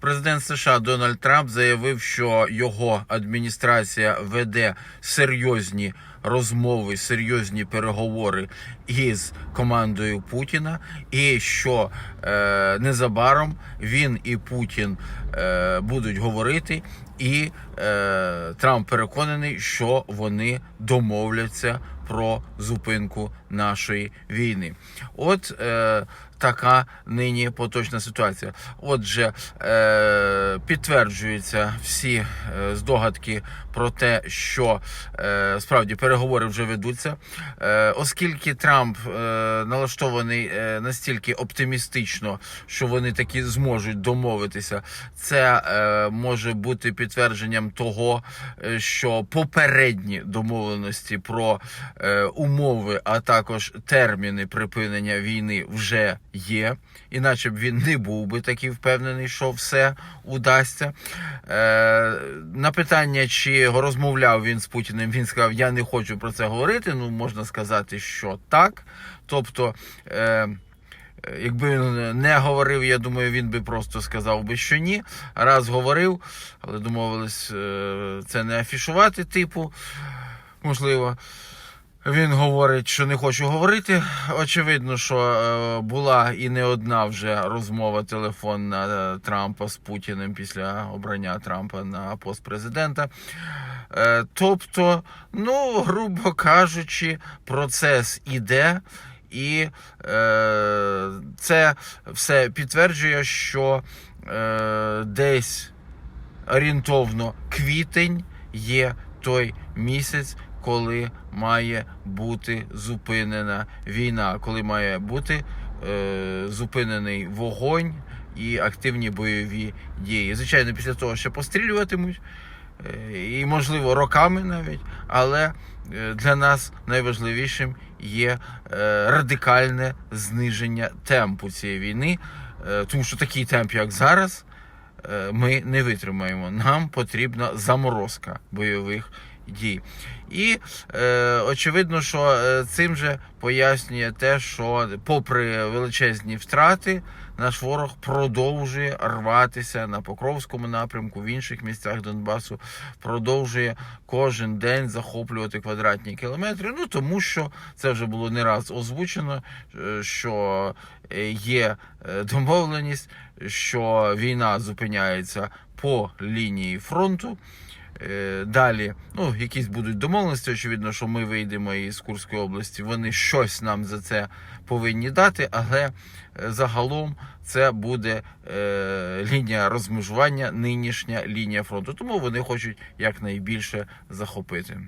Президент США Дональд Трамп заявив, що його адміністрація веде серйозні розмови, серйозні переговори із командою Путіна, і що е, незабаром він і Путін е, будуть говорити, і е, Трамп переконаний, що вони домовляться про зупинку нашої війни. От е, така нині поточна ситуація. Отже, е, підтверджуються всі е, здогадки про те, що е, справді переговори вже ведуться, оскільки Трамп налаштований настільки оптимістично, що вони таки зможуть домовитися, це може бути підтвердженням того, що попередні домовленості про умови, а також терміни припинення війни вже є. Іначе б він не був би такий впевнений, що все удасться. Е, на питання, чи розмовляв він з Путіним, він сказав: Я не хочу про це говорити. Ну, можна сказати, що так. Тобто. Е, Якби він не говорив, я думаю, він би просто сказав би, що ні. Раз говорив, але домовились е, це не афішувати, типу, можливо. Він говорить, що не хочу говорити. Очевидно, що е, була і не одна вже розмова телефонна е, Трампа з Путіним після обрання Трампа на пост президента. Е, тобто, ну, грубо кажучи, процес іде. І це все підтверджує, що десь орієнтовно квітень є той місяць, коли має бути зупинена війна, коли має бути е, зупинений вогонь і активні бойові дії. Звичайно, після того ще пострілюватимуть. е, І, можливо, роками навіть, але е, для нас найважливішим є е, радикальне зниження темпу цієї війни, тому що такий темп, як зараз, ми не витримаємо. Нам потрібна заморозка бойових дій. І е, очевидно, що е, цим же пояснює те, що, попри величезні втрати, наш ворог продовжує рватися на Покровському напрямку, в інших місцях Донбасу, продовжує кожен день захоплювати квадратні кілометри. Ну тому що це вже було не раз озвучено, е, що е, є домовленість, що війна зупиняється по лінії фронту. Е, Далі, ну, якісь будуть домовленості, очевидно, що ми вийдемо із Курської області. Вони щось нам за це повинні дати, але е, загалом це буде е, лінія розмежування, нинішня лінія фронту. Тому вони хочуть якнайбільше захопити.